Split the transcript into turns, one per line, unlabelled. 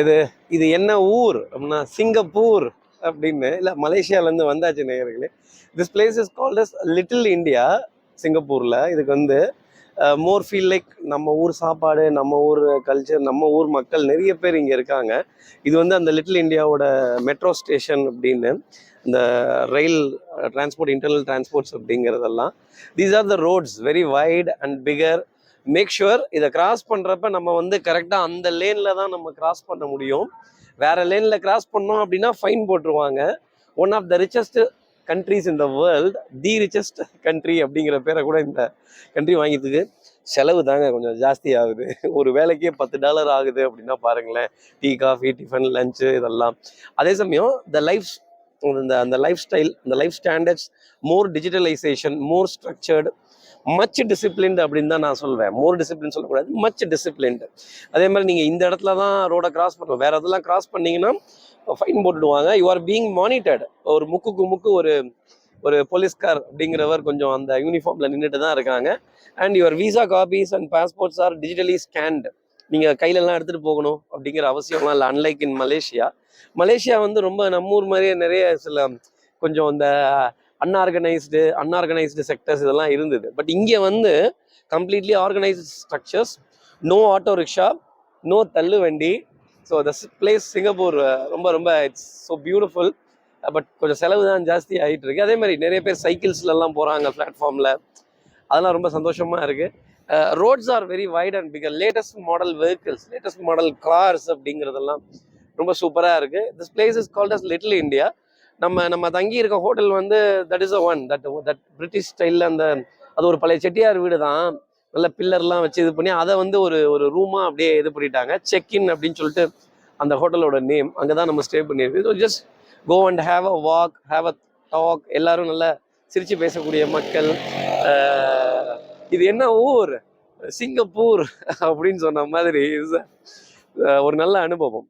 இது இது என்ன ஊர் அப்படின்னா சிங்கப்பூர் அப்படின்னு இல்லை மலேசியாலேருந்து வந்தாச்சு நேயர்களே. This place is called as little India சிங்கப்பூரில். இதுக்கு வந்து மோர் ஃபீல் லைக் நம்ம ஊர் சாப்பாடு நம்ம ஊர் கல்ச்சர் நம்ம ஊர் மக்கள் நிறைய பேர் இங்கே இருக்காங்க. இது வந்து அந்த லிட்டில் இந்தியாவோட மெட்ரோ ஸ்டேஷன் அப்படின்னு இந்த ரயில் டிரான்ஸ்போர்ட் இன்டர்னல் டிரான்ஸ்போர்ட்ஸ் அப்படிங்கிறதெல்லாம். These are the roads very wide and bigger make sure இதை கிராஸ் பண்ணுறப்ப நம்ம வந்து கரெக்டாக அந்த லேனில் தான் நம்ம கிராஸ் பண்ண முடியும். வேறு லேனில் கிராஸ் பண்ணோம் அப்படின்னா ஃபைன் போட்டுருவாங்க. One of the richest countries in the world the richest country அப்படிங்கிற பேரை கூட இந்த கண்ட்ரி வாங்கிட்டுக்கு செலவு தாங்க கொஞ்சம் ஜாஸ்தி ஆகுது. ஒரு வேலைக்கே பத்து டாலர் ஆகுது அப்படின்னா பாருங்களேன். டீ காஃபி டிஃபன் லஞ்சு இதெல்லாம். அதே சமயம் த லைஃப் இந்த அந்த லைஃப் ஸ்டைல் இந்த life standards more digitalization more structured much disciplined அப்படின்னு தான் நான் சொல்வேன். மோர் டிசிப்ளின் சொல்லக்கூடாது மச் டிசிப்ளின்டு அதே மாதிரி நீங்கள் இந்த இடத்துல தான் ரோடை கிராஸ் பண்ணணும். வேறு இதெல்லாம் கிராஸ் பண்ணிங்கன்னா ஃபைன் போட்டுடுவாங்க. யூ ஆர் பீங் மானிட்டர்டு ஒரு முக்குக்கு முக்கு ஒரு ஒரு போலீஸ்கார் அப்படிங்கிறவர் கொஞ்சம் அந்த யூனிஃபார்மில் நின்றுட்டு தான் இருக்காங்க. And your visa copies and passports are digitally scanned நீங்கள் கையிலலாம் எடுத்துகிட்டு போகணும் அப்படிங்கிற அவசியம்லாம் இல்லை. அன்லைக் இன் மலேசியா மலேசியா வந்து ரொம்ப நம்ம ஊர் மாதிரியே நிறைய சில கொஞ்சம் இந்த அன்ஆர்கனைஸ்டு அன்ஆர்கனைஸ்டு செக்டர்ஸ் இதெல்லாம் இருந்தது. பட் இங்கே வந்து completely organised structures no auto rickshaw no தள்ளு வண்டி. ஸோ த பிளேஸ் சிங்கப்பூர் ரொம்ப ரொம்ப இட்ஸ் ஸோ பியூட்டிஃபுல் பட் கொஞ்சம் செலவு தான் ஜாஸ்தி ஆகிட்டு இருக்கு. அதே மாதிரி நிறைய பேர் சைக்கிள்ஸ்லலாம் போகிறாங்க பிளாட்ஃபார்மில் அதெல்லாம் ரொம்ப சந்தோஷமாக இருக்குது roads are very wide and bigger latest model vehicles latest model cars அப்படிங்கிறதெல்லாம் ரொம்ப சூப்பராக இருக்குது this place is called as little India நம்ம நம்ம தங்கி இருக்க ஹோட்டல் வந்து that is a one that that British ஸ்டைலில் அந்த அது ஒரு பழைய செட்டியார் வீடு தான். நல்ல பில்லர்லாம் வச்சு இது பண்ணி அதை வந்து ஒரு ஒரு ரூமாக அப்படியே இது பண்ணிட்டாங்க. செக் இன் அப்படின்னு சொல்லிட்டு அந்த ஹோட்டலோட நேம் அங்கே தான் நம்ம ஸ்டே பண்ணியிருக்கோம். So just go and have a walk have a talk எல்லாரும் நல்லா சிரித்து பேசக்கூடிய மக்கள். இது என்ன ஊர்? சிங்கப்பூர் அப்படின்னு சொன்ன மாதிரி. அஹ், ஒரு நல்ல அனுபவம்.